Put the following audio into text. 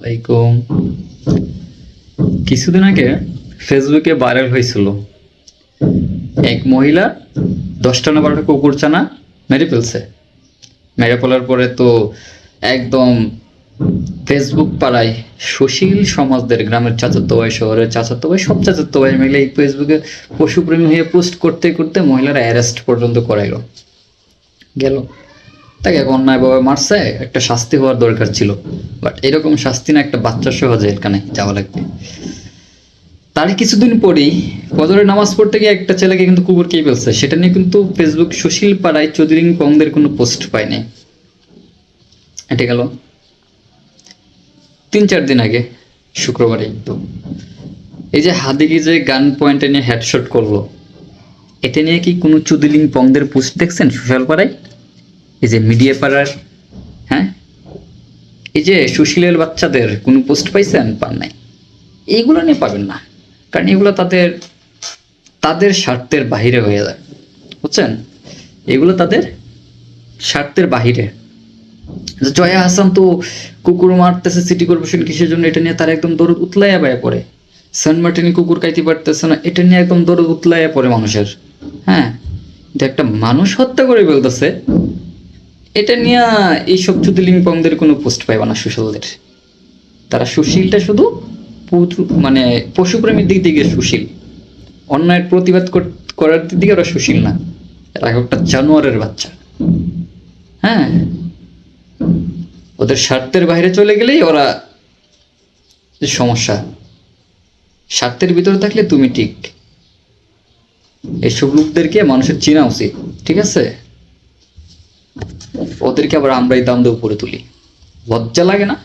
আলাইকুম। কিছুদিন আগে ফেসবুকে ভাইরাল হয়েছিল। এক মহিলা দশটা না বারোটা কুকুর চানা মেরে ফেলছে। মেরে ফেলার পরে তো একদম ফেসবুক পাড়ায় সুশীল সমাজদের গ্রামের চাচাতো ভাই শহরের চাচাতো ভাই সব চাচাতো ভাই মিলে এই ফেসবুকে পশুপ্রেমী হয়ে পোস্ট করতে করতে মহিলারা অ্যারেস্ট পর্যন্ত করাইল। গেল। তাকে অন্যায়ভাবে মারছে, একটা শাস্তি হওয়ার দরকার ছিল। বাট এরকম শাস্তি না, একটা বাচ্চা সহ জেলখানে যাওয়া লাগবে। তার কিছুদিন পরেই ফজরের নামাজ পড়তে গিয়ে একটা ছেলেকে কিন্তু কুকুর খেয়ে ফেলছে। সেটা নিয়ে কিন্তু ফেসবুক সুশীল পাড়ায় চৌধুরী কংদের কোনো পোস্ট পায়নি। এটা গেল তিন চার দিন আগে, শুক্রবারে তো এই যে হাদিকি যে গান পয়েন্টে নিয়ে হেডশট করল, এটা নিয়ে কি কোনো চুদিলিং পংদের পোস্ট দেখছেন সোশ্যাল পাড়ায়? এই যে মিডিয়া পাড়ার হ্যাঁ? এই যে সুশীলের বাচ্চাদের কোনো পোস্ট পাইছেন? পান নাই। এইগুলো নিয়ে পাবেন না। কারণ এগুলো তাদের তাদের স্বার্থের বাহিরে হয়ে যায়। বুঝছেন? এগুলো তাদের স্বার্থের বাহিরে। জয়া হাসান তো কুকুর মারতেছে, সিটি কর্পোরেশন কিসের জন্য এটা নিয়ে তার একদম দরদ উতলাইয়া বায়া পড়ে। সেন্ট মার্টিনে কুকুর খাইতে পারতেছে না, এটা নিয়ে একদম দরদ উতলাইয়া পড়ে মানুষের। হ্যাঁ? একটা মানুষ হত্যা করে ফেলতেছে এটা নিয়ে এইসব চুদিলিং পংদের কোনো পোস্ট পাইবা না সুশীলদের। তারা সুশীলটা শুধু মানে পশুপ্রেমীর দিক থেকে সুশীল। অন্যায়ের প্রতিবাদ কর- করার দিক থেকে ওরা সুশীল না। এরা একটা জানোয়ারের বাচ্চা। হ্যাঁ? ওদের স্বার্থের বাইরে চলে গেলেই ওরা সমস্যা। স্বার্থের ভিতরে থাকলে তুমি ঠিক। এইসব লোকদেরকে মানুষের চেনা উচিত, ঠিক আছে? ওদেরকে আবার আমরাই দাম দিয়ে উপরে তুলি। লজ্জা লাগে না?